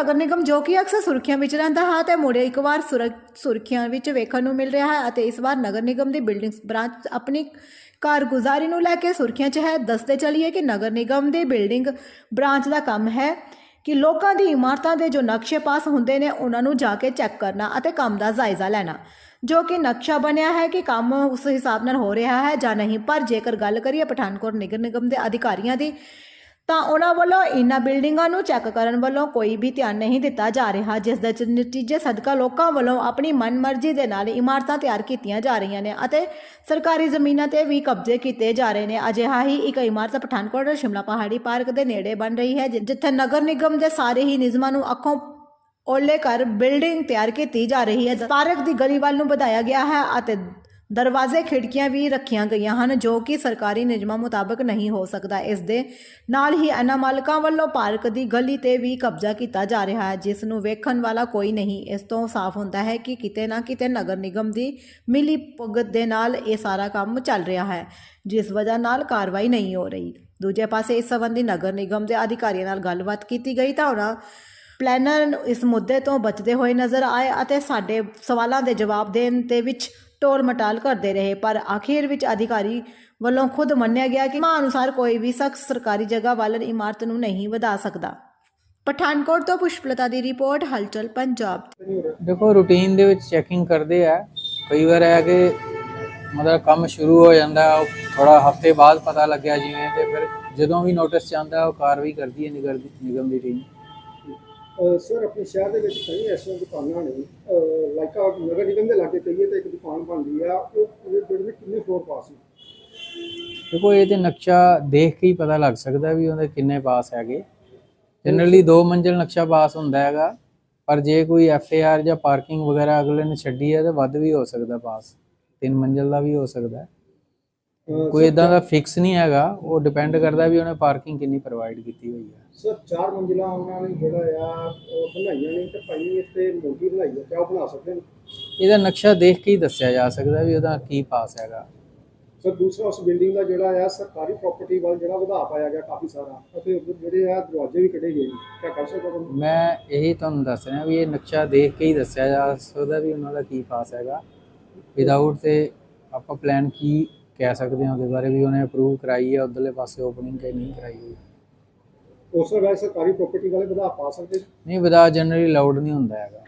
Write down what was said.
ਨਗਰ ਨਿਗਮ ਜੋ ਕਿ ਅਕਸਰ ਸੁਰਖੀਆਂ ਵਿੱਚ ਰਹਿੰਦਾ ਹੈ ਤੇ ਮੁੜੇ ਇੱਕ ਵਾਰ ਸੁਰ- ਸੁਰਖੀਆਂ ਵਿੱਚ ਵੇਖਣ ਨੂੰ ਮਿਲ ਰਿਹਾ ਹੈ ਅਤੇ ਇਸ ਵਾਰ ਨਗਰ ਨਿਗਮ ਦੀ ਬਿਲਡਿੰਗਸ ਬ੍ਰਾਂਚ ਆਪਣੀ ਕਾਰਗੁਜ਼ਾਰੀ ਨੂੰ ਲੈ ਕੇ ਸੁਰਖੀਆਂ 'ਚ ਹੈ। ਦੱਸਦੇ ਚਲੀਏ ਕਿ ਨਗਰ ਨਿਗਮ ਦੀ ਬਿਲਡਿੰਗ ਬ੍ਰਾਂਚ ਦਾ ਕੰਮ ਹੈ ਕਿ ਲੋਕਾਂ ਦੀ ਇਮਾਰਤਾਂ ਦੇ ਜੋ ਨਕਸ਼ੇ ਪਾਸ ਹੁੰਦੇ ਨੇ, ਉਹਨਾਂ ਨੂੰ ਜਾ ਕੇ ਚੈੱਕ ਕਰਨਾ ਅਤੇ ਕੰਮ ਦਾ ਜਾਇਜ਼ਾ ਲੈਣਾ, ਜੋ ਕਿ ਨਕਸ਼ਾ ਬਣਿਆ ਹੈ ਕਿ ਕੰਮ ਉਸ ਹਿਸਾਬ ਨਾਲ ਹੋ ਰਿਹਾ ਹੈ ਜਾਂ ਨਹੀਂ। ਪਰ ਜੇਕਰ ਗੱਲ ਕਰੀਏ ਪਠਾਨਕੋਟ ਨਗਰ ਨਿਗਮ ਦੇ ਅਧਿਕਾਰੀਆਂ ਦੀ ਤਾਂ ਉਹਨਾਂ ਵੱਲੋਂ ਇਨ੍ਹਾਂ ਬਿਲਡਿੰਗਾਂ ਨੂੰ ਚੈੱਕ ਕਰਨ ਵੱਲੋਂ ਕੋਈ ਵੀ ਧਿਆਨ ਨਹੀਂ ਦਿੱਤਾ ਜਾ ਰਿਹਾ, ਜਿਸ ਦੇ ਨਤੀਜੇ ਸਦਕਾ ਲੋਕਾਂ ਵੱਲੋਂ ਆਪਣੀ ਮਨਮਰਜ਼ੀ ਦੇ ਨਾਲ ਇਮਾਰਤਾਂ ਤਿਆਰ ਕੀਤੀਆਂ ਜਾ ਰਹੀਆਂ ਨੇ ਅਤੇ ਸਰਕਾਰੀ ਜ਼ਮੀਨਾਂ ਤੇ ਵੀ ਕਬਜ਼ੇ ਕੀਤੇ ਜਾ ਰਹੇ ਨੇ। ਅਜਿਹਾ ਹੀ ਇੱਕ ਇਮਾਰਤ ਪਠਾਨਕੋਟ ਸ਼ਿਮਲਾ ਪਹਾੜੀ ਪਾਰਕ ਦੇ ਨੇੜੇ ਬਣ ਰਹੀ ਹੈ ਜਿੱਥੇ ਨਗਰ ਨਿਗਮ ਦੇ ਸਾਰੇ ਹੀ ਨਿਯਮਾਂ ਨੂੰ ਅੱਖੋਂ ਓਲੇ ਕਰ ਬਿਲਡਿੰਗ ਤਿਆਰ ਕੀਤੀ ਜਾ ਰਹੀ ਹੈ। ਪਾਰਕ ਦੀ ਗਲੀ ਵੱਲ ਨੂੰ ਵਧਾਇਆ ਗਿਆ ਹੈ ਅਤੇ ਦਰਵਾਜ਼ੇ ਖਿੜਕੀਆਂ ਵੀ ਰੱਖੀਆਂ ਗਈਆਂ ਹਨ, ਜੋ ਕਿ ਸਰਕਾਰੀ ਨਿਯਮਾਂ ਮੁਤਾਬਕ ਨਹੀਂ ਹੋ ਸਕਦਾ। ਇਸ ਦੇ ਨਾਲ ਹੀ ਇਹਨਾਂ ਮਾਲਕਾਂ ਵੱਲੋਂ ਪਾਰਕ ਦੀ ਗਲੀ ਤੇ ਵੀ ਕਬਜ਼ਾ ਕੀਤਾ ਜਾ ਰਿਹਾ ਹੈ, ਜਿਸ ਨੂੰ ਵੇਖਣ ਵਾਲਾ ਕੋਈ ਨਹੀਂ। ਇਸ ਤੋਂ ਸਾਫ਼ ਹੁੰਦਾ ਹੈ ਕਿ ਕਿਤੇ ਨਾ ਕਿਤੇ ਨਗਰ ਨਿਗਮ ਦੀ ਮਿਲੀ ਭੁਗਤ ਦੇ ਨਾਲ ਇਹ ਸਾਰਾ ਕੰਮ ਚੱਲ ਰਿਹਾ ਹੈ, ਜਿਸ ਵਜ੍ਹਾ ਨਾਲ ਕਾਰਵਾਈ ਨਹੀਂ ਹੋ ਰਹੀ। ਦੂਜੇ ਪਾਸੇ ਇਸ ਸੰਬੰਧੀ ਨਗਰ ਨਿਗਮ ਦੇ ਅਧਿਕਾਰੀਆਂ ਨਾਲ ਗੱਲਬਾਤ ਕੀਤੀ ਗਈ ਤਾਂ ਉਹਨਾਂ ਪਲੈਨਰ ਇਸ ਮੁੱਦੇ ਤੋਂ ਬਚਦੇ ਹੋਏ ਨਜ਼ਰ ਆਏ ਅਤੇ ਸਾਡੇ ਸਵਾਲਾਂ ਦੇ ਜਵਾਬ ਦੇਣ ਦੇ ਵਿੱਚ ਟੋਲ ਮਟਾਲ ਕਰਦੇ ਰਹੇ, ਪਰ ਆਖਿਰ ਵਿੱਚ ਅਧਿਕਾਰੀ ਵੱਲੋਂ ਖੁਦ ਮੰਨਿਆ ਗਿਆ ਕਿ ਮਾਂ ਅਨੁਸਾਰ ਕੋਈ ਵੀ ਸ਼ਖਸ ਸਰਕਾਰੀ ਜਗ੍ਹਾ ਵੱਲ ਇਮਾਰਤ ਨੂੰ ਨਹੀਂ ਵਧਾ ਸਕਦਾ। ਪਠਾਨਕੋਟ ਤੋਂ ਪੁਸ਼ਪਲਤਾ ਦੀ ਰਿਪੋਰਟ, ਹਲਚਲ ਪੰਜਾਬ। ਦੇਖੋ, ਰੂਟੀਨ ਦੇ ਵਿੱਚ ਚੈਕਿੰਗ ਕਰਦੇ ਆ। ਕਈ ਵਾਰ ਹੈ ਕਿ ਮਤਲਬ ਕੰਮ ਸ਼ੁਰੂ ਹੋ ਜਾਂਦਾ ਥੋੜਾ ਹਫ਼ਤੇ ਬਾਅਦ ਪਤਾ ਲੱਗਿਆ ਜਿਵੇਂ, ਤੇ ਫਿਰ ਜਦੋਂ ਵੀ ਨੋਟਿਸ ਜਾਂਦਾ, ਉਹ ਕਾਰਵਾਈ ਕਰਦੀ ਹੈ ਨਿਗਮ ਦੀ ਟੀਮ ਸਰ, ਆਪਣੇ ਸ਼ਹਿਰ ਦੇ ਵਿੱਚ ਕਈ ਐਸੀਆਂ ਦੁਕਾਨਾਂ ਨੇ ਲਾਈਕ ਆ ਨਗਰ ਨਿਗਮ ਦੇ ਲਾਗੇ ਕਹੀਏ ਤਾਂ ਇੱਕ ਦੁਕਾਨ ਬਣਦੀ ਆ, ਉਹ ਪੂਰੇ ਪਿੰਡ ਵਿੱਚ ਕਿੰਨੇ ਫਲੋਰ ਪਾਸ ਨੇ? ਦੇਖੋ, ਇਹ ਤੇ ਨਕਸ਼ਾ ਦੇਖ ਕੇ ਹੀ ਪਤਾ ਲੱਗ ਸਕਦਾ ਵੀ ਉਹਦੇ ਕਿੰਨੇ ਪਾਸ ਹੈਗੇ। ਜਨਰਲੀ ਦੋ ਮੰਜ਼ਿਲ ਨਕਸ਼ਾ ਪਾਸ ਹੁੰਦਾ ਹੈਗਾ, ਪਰ ਜੇ ਕੋਈ ਐਫ ਏ ਆਰ ਜਾਂ ਪਾਰਕਿੰਗ ਵਗੈਰਾ ਅਗਲੇ ਨੇ ਛੱਡੀ ਹੈ ਤਾਂ ਵੱਧ ਵੀ ਹੋ ਸਕਦਾ ਪਾਸ ਤਿੰਨ ਮੰਜ਼ਿਲ ਦਾ ਵੀ ਹੋ ਸਕਦਾ ਕੋਈ ਇਦਾਂ ਦਾ ਫਿਕਸ ਨਹੀਂ ਹੈਗਾ ਉਹ ਡਿਪੈਂਡ ਕਰਦਾ ਵੀ ਉਹਨੇ ਪਾਰਕਿੰਗ ਕਿੰਨੀ ਪ੍ਰੋਵਾਈਡ ਕੀਤੀ ਹੋਈ ਹੈ ਸਰ ਚਾਰ ਮੰਜ਼ਿਲਾ ਉਹਨਾਂ ਨੇ ਜਿਹੜਾ ਆ ਉਹ ਬਣਾਈਆਂ ਨੇ ਤੇ ਭਾਈ ਇੱਥੇ ਮੋਟੀ ਬਣਾਈ ਆ ਕਿਆ ਬਣਾ ਸਕਦੇ ਨੇ? ਇਹਦਾ ਨਕਸ਼ਾ ਦੇਖ ਕੇ ਹੀ ਦੱਸਿਆ ਜਾ ਸਕਦਾ ਵੀ ਉਹਦਾ ਕੀ ਪਾਸ ਹੈਗਾ। ਸਰ ਦੂਸਰਾ ਉਸ ਬਿਲਡਿੰਗ ਦਾ ਜਿਹੜਾ ਆ ਸਰਕਾਰੀ ਪ੍ਰਾਪਰਟੀ ਵੱਲ ਜਿਹੜਾ ਵਧਾ ਪਾਇਆ ਗਿਆ ਕਾਫੀ ਸਾਰਾ ਅਤੇ ਉੱਧਰ ਜਿਹੜੇ ਆ ਦਰਵਾਜ਼ੇ ਵੀ ਕੱਢੇ ਗਏ ਨੇ ਕਿਆ ਕਰ ਸਕਦਾ ਬੰਦਾ ਮੈਂ ਇਹੀ ਤੁਹਾਨੂੰ ਦੱਸ ਰਿਹਾ ਵੀ ਇਹ ਨਕਸ਼ਾ ਦੇਖ ਕੇ ਹੀ ਦੱਸਿਆ ਜਾ ਸਕਦਾ ਵੀ ਉਹਨਾਂ ਦਾ ਕੀ ਪਾਸ ਹੈਗਾ। ਵਿਦਆਊਟ ਤੇ ਆਪਾਂ ਪਲਾਨ ਕੀ ਕਹਿ ਸਕਦੇ ਹਾਂ ਉਹਦੇ ਬਾਰੇ ਵੀ ਉਹਨੇ ਅਪਰੂਵ ਕਰਾਈ ਹੈ ਉਧਰਲੇ ਪਾਸੇ ਓਪਨਿੰਗ ਕਿ ਨਹੀਂ ਕਰਾਈ ਹੋਈ ਉਸ ਵਗੈਰ ਸਰਕਾਰੀ ਪ੍ਰਾਪਰਟੀ ਵਾਲੇ ਵਧਾ ਪਾ ਸਕਦੇ। ਨਹੀਂ ਵਿਦਾ ਜਨਰਲੀ ਅਲਾਉਡ ਨਹੀਂ ਹੁੰਦਾ ਹੈਗਾ